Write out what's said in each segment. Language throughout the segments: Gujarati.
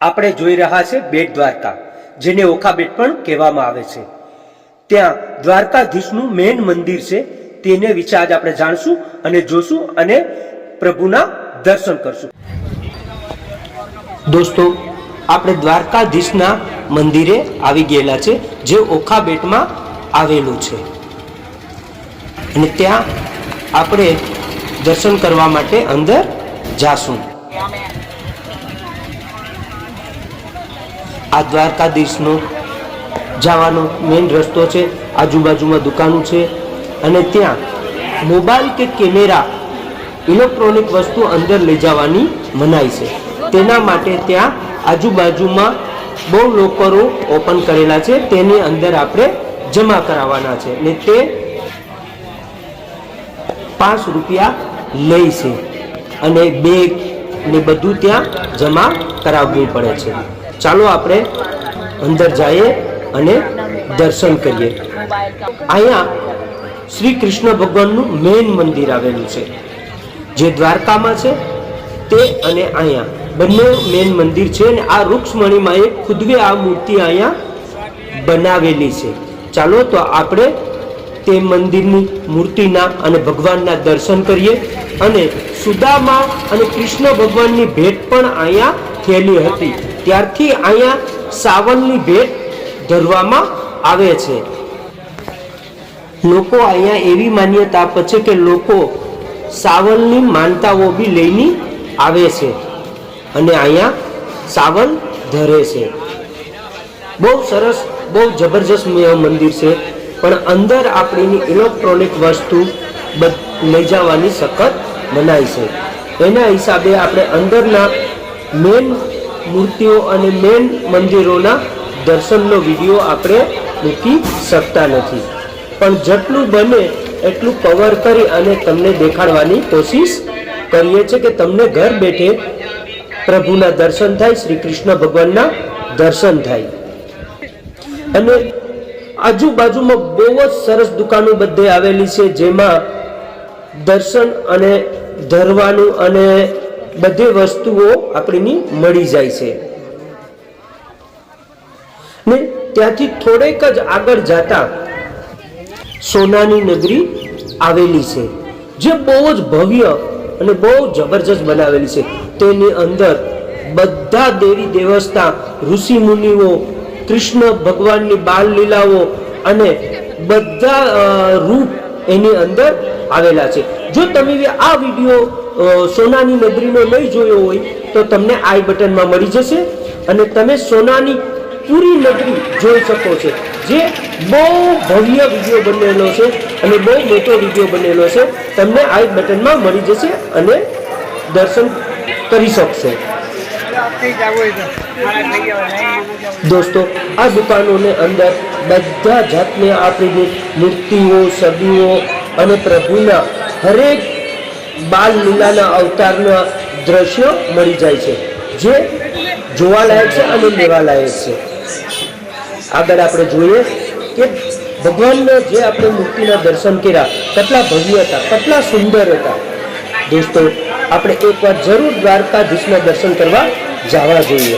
આપણે જોઈ રહ્યા છે બેટ દ્વારકા, જેને ઓખા બેટ પણ કહેવામાં આવે છે. ત્યાં દ્વારકાધીશનું મેન મંદિર છે, તેને વિશે આજ આપણે જાણશું અને જોશું અને પ્રભુના દર્શન કરશું. દોસ્તો, આપણે દ્વારકાધીશના મંદિરે આવી ગયેલા છે, જે ઓખા બેટમાં આવેલું છે. અને ત્યાં આપણે દર્શન કરવા માટે અંદર જાશું. આ દ્વારકાધીશનો જવાનો મેઇન રસ્તો છે, આજુબાજુમાં દુકાનો છે અને ત્યાં મોબાઈલ કે કેમેરા ઇલેક્ટ્રોનિક વસ્તુ અંદર લઈ જવાની મનાઈ છે. તેના માટે ત્યાં આજુબાજુમાં બહુ લોકરો ઓપન કરેલા છે, તેની અંદર આપણે જમા કરાવવાના છે ને તે પાંચ રૂપિયા લે છે અને બેગ ને બધું ત્યાં જમા કરાવવું પડે છે. ચાલો આપણે અંદર જઈએ અને દર્શન કરીએ. અહીંયા શ્રી કૃષ્ણ ભગવાનનું મેઇન મંદિર આવેલું છે. જે દ્વારકામાં છે, તે અને અહીંયા. બંને મેઇન મંદિર છે અને આ રૂક્ષ્મણીમાં એક ખુદવે આ મૂર્તિ અહીંયા બનાવેલી છે. ચાલો તો આપણે તે મંદિરની મૂર્તિના અને ભગવાનના દર્શન કરીએ અને સુદામા અને કૃષ્ણ ભગવાનની ભેટ પણ અહીંયા થયેલી હતી. ત્યારથી અહીંયા સાવનની ભેટ ધરવામાં આવે છે. લોકો અહીંયા એવી માન્યતા આપે છે કે લોકો સાવનની માનતાઓ બી લઈને આવે છે અને અહીંયા સાવન ધરે છે. બહુ સરસ, બહુ જબરજસ્ત મંદિર છે, પણ અંદર આપણીની ઇલેક્ટ્રોનિક વસ્તુ લઈ જવાની સખત મનાય છે. એના હિસાબે આપણે અંદરના મેન મૂર્તિઓ અને મેન મંદિરોના દર્શનનો વીડિયો આપણે મૂકી શકતા નથી. પણ જેટલું બને એટલું કવર કરી અને તમને દેખાડવાની કોશિશ કરીએ છીએ કે તમને ઘર બેઠે પ્રભુના દર્શન થાય શ્રી કૃષ્ણ ભગવાનના દર્શન થાય. અને આજુબાજુમાં બહુ જ સરસ દુકાનો બધે આવેલી છે જેમાં દર્શન અને ધરવાનું અને બધી વસ્તુઓ આપણીની મળી જાય છે. ને ત્યાંથી થોડેક જ આગળ જતા સોનાની નગરી આવેલી છે. જે બહુ જ ભવ્ય અને બહુ જબરજસ્ત બનાવેલી છે. તેની અંદર બધા દેવી દેવસ્તા ઋષિ મુનિઓ, કૃષ્ણ ભગવાનની બાલ લીલાઓ અને બધા રૂપ એની અંદર આવેલા છે. જો તમે આ વીડિયો સોનાની નગરીનો નહીં જોયો હોય તો તમને આઈ બટનમાં મળી જશે અને તમે સોનાની પૂરી નગરી જોઈ શકો છો. જે બહુ ભવ્ય વીડિયો બનેલો છે અને બહુ મોટો વીડિયો બનેલો છે. તમને આઈ બટનમાં મળી જશે અને દર્શન કરી શકશો. દોસ્તો, આ દુકાનોને અંદર બધા જાતની આપણી મૂર્તિઓ છબીઓ અને પ્રભુના હરેક બાલ લીલાના અવતારના દ્રશ્યો મળી જાય છે, જે જોવાલાયક છે અને લેવાલાયક છે. આગળ આપણે જોઈએ કે ભગવાનના જે આપણે મૂર્તિના દર્શન કર્યા, કેટલા ભવ્ય હતા, કેટલા સુંદર હતા. દોસ્તો, આપણે એકવાર જરૂર દ્વારકાધીશના દર્શન કરવા જવા જોઈએ.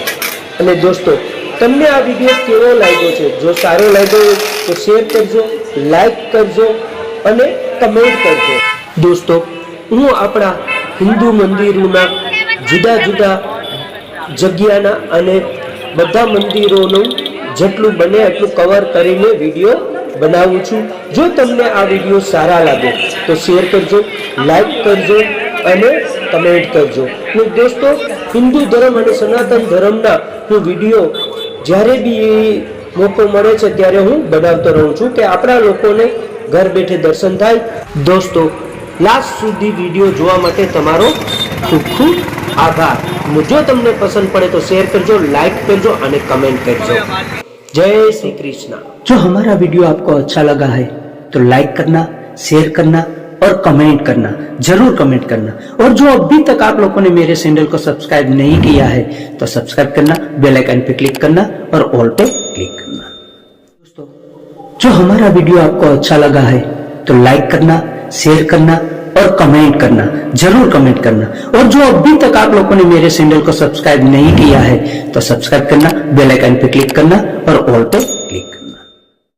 અને દોસ્તો, તમને આ વીડિયો કેવો લાગ્યો છે? જો સારો લાગ્યો હોય, તો શેર કરજો, લાઈક કરજો અને કમેન્ટ કરજો. દોસ્તો હું આપણા હિન્દુ મંદિરોના જુદા જુદા જગ્યાના અને બધા મંદિરોનું જેટલું બને એટલું કવર કરીને વીડિયો બનાવું છું. જો તમને આ વીડિયો સારા લાગે તો શેર કરજો લાઈક કરજો અને કમેન્ટ કરજો. ને દોસ્તો, હિન્દુ ધર્મ અને સનાતન ધર્મના હું વીડિયો જ્યારે બી મોકો મળે છે ત્યારે હું બનાવતો રહું છું કે આપણા લોકોને ઘર બેઠે દર્શન થાય. દોસ્તો લાસ્ટ સુધી વિડીયો જોવા માટે તમારો ખૂબ ખૂબ આભાર અને જો તમને પસંદ પડે તો શેર કરજો લાઈક કરજો અને कमेंट करजो जय श्री कृष्णा जो हमारा वीडियो आपको अच्छा लगा है तो लाइक करना शेयर करना और कमेंट करना जरूर कमेंट करना और जो अभी तक आप लोगों ने मेरे चैनल को सब्सक्राइब नहीं किया है तो सब्सक्राइब करना बेल आइकन पे क्लिक करना और ऑल पे क्लिक करना दोस्तों जो हमारा वीडियो आपको अच्छा लगा है तो लाइक करना शेयर करना और कमेंट करना, ज़रूर कमेंट करना। और जो अभी तक आप लोगों ने मेरे चैनल को सब्सक्राइब नहीं किया है तो सब्सक्राइब करना बेल आइकन पे क्लिक करना और ऑल पे क्लिक